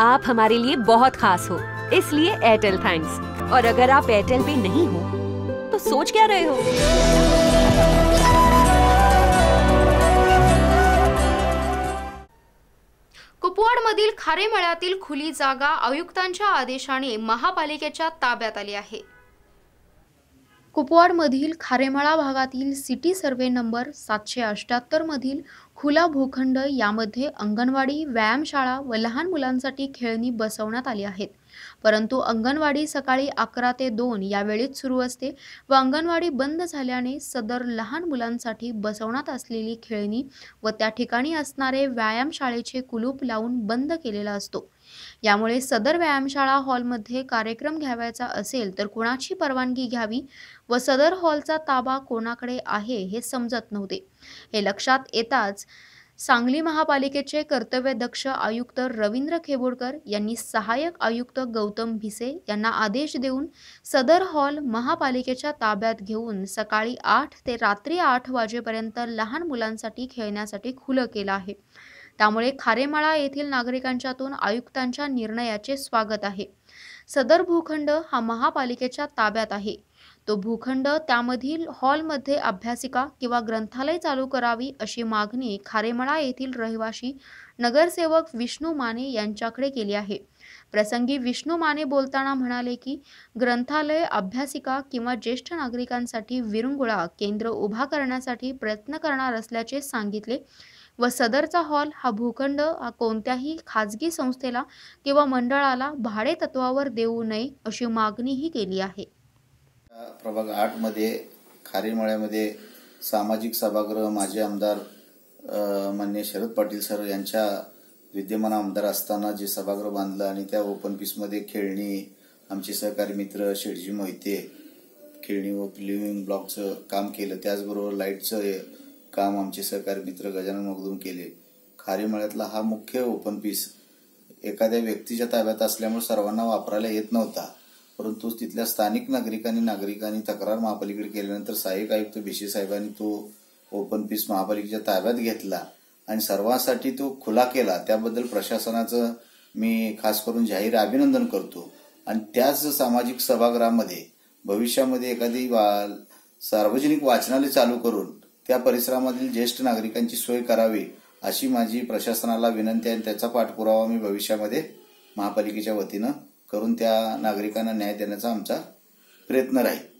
आप हमारे लिए बहुत खास हो, इसलिए एयरटेल थैंक्स और अगर आप एयरटेल पे नहीं हो तो सोच क्या रहे हो? कुपवाडमधील खारेमळ्यातील खुली जागा आयुक्तांच्या आदेशाने महापालिकेच्या ताब्यात आली आहे. कुपवाडमधील खारेमळा भागातील सिटी सर्वे नंबर सातशे अष्ट्याहत्तरमधील खुला भूखंड यामध्ये अंगणवाडी व्यायामशाळा व लहान मुलांसाठी खेळणी बसवण्यात आली आहेत. परंतु अंगणवाडी सकाळी अकरा ते दोन या वेळेत सुरू असते व अंगणवाडी बंद झाल्याने सदर लहान मुलांसाठी बसवण्यात असलेली खेळणी व त्या ठिकाणी असणारे व्यायामशाळेचे कुलूप लावून बंद केलेला असतो. यामुळे सदर व्यायामशाळा हॉलमध्ये कार्यक्रम घ्यावयाचा असेल तर कुणाची परवानगी घ्यावी व सदर हॉलचा ताबा कोणाकडे आहे हे समजत नव्हते. हे लक्षात येताच सांगली महापालिकेचे कर्तव्यदक्ष आयुक्त रवींद्र खेबोडकर यांनी सहाय्यक आयुक्त गौतम भिसे यांना आदेश देऊन सदर हॉल महापालिकेच्या ताब्यात घेऊन सकाळी आठ ते रात्री आठ वाजेपर्यंत लहान मुलांसाठी खेळण्यासाठी खुलं केलं आहे. त्यामुळे खारेमाळा येथील नागरिकांच्यातून आयुक्तांच्या निर्णयाचे स्वागत आहे. सदर भूखंड हा महापालिकेच्या ताब्यात आहे. तो भूखंड त्यामधील हॉलमध्ये अभ्यासिका किंवा ग्रंथालय चालू करावी अशी मागणी खारेमळा येथील रहिवाशी नगरसेवक विष्णू माने यांच्याकडे केली आहे. प्रसंगी विष्णू माने बोलताना म्हणाले की ग्रंथालय अभ्यासिका किंवा ज्येष्ठ नागरिकांसाठी विरंगुळा केंद्र उभा करण्यासाठी प्रयत्न करणार असल्याचे सांगितले. व सदरचा हॉल हा भूखंड हा कोणत्याही खाजगी संस्थेला किंवा मंडळाला भाडे तत्वावर देऊ नये अशी मागणीही केली आहे. प्रभाग आठमध्ये सामाजिक सभागृह माजी आमदार मान्य शरद पाटील सर यांच्या विद्यमान आमदार असताना जे सभागृह बांधलं आणि त्या ओपन पीसमध्ये खेळणी आमचे सहकारी मित्र शेठजी मोहिते खेळणी व लिव्हिंग ब्लॉकचं काम केलं. त्याचबरोबर लाईटचं हे काम आमचे सहकारी मित्र गजानन मगदूम केले. खारेमळ्यातला हा मुख्य ओपन पीस एखाद्या व्यक्तीच्या ताब्यात असल्यामुळे सर्वांना वापरायला येत नव्हता. परंतु तिथल्या स्थानिक नागरिकांनी नागरिकांनी तक्रार महापालिकेकडे केल्यानंतर सहाय्यक आयुक्त भिशे साहेबांनी तो ओपन पीस महापालिकेच्या ताब्यात घेतला आणि सर्वांसाठी तो खुला केला. त्याबद्दल प्रशासनाचं मी खास करून जाहीर अभिनंदन करतो. आणि त्याच सामाजिक सभागृहामध्ये भविष्यामध्ये एखादी वा- सार्वजनिक वाचनालय चालू करून त्या परिसरामधील ज्येष्ठ नागरिकांची सोय करावी अशी माझी प्रशासनाला विनंती आहे आणि त्याचा पाठपुरावा मी भविष्यामध्ये महापालिकेच्या वतीनं करून त्या नागरिकांना न्याय देण्याचा आमचा प्रयत्न राहील.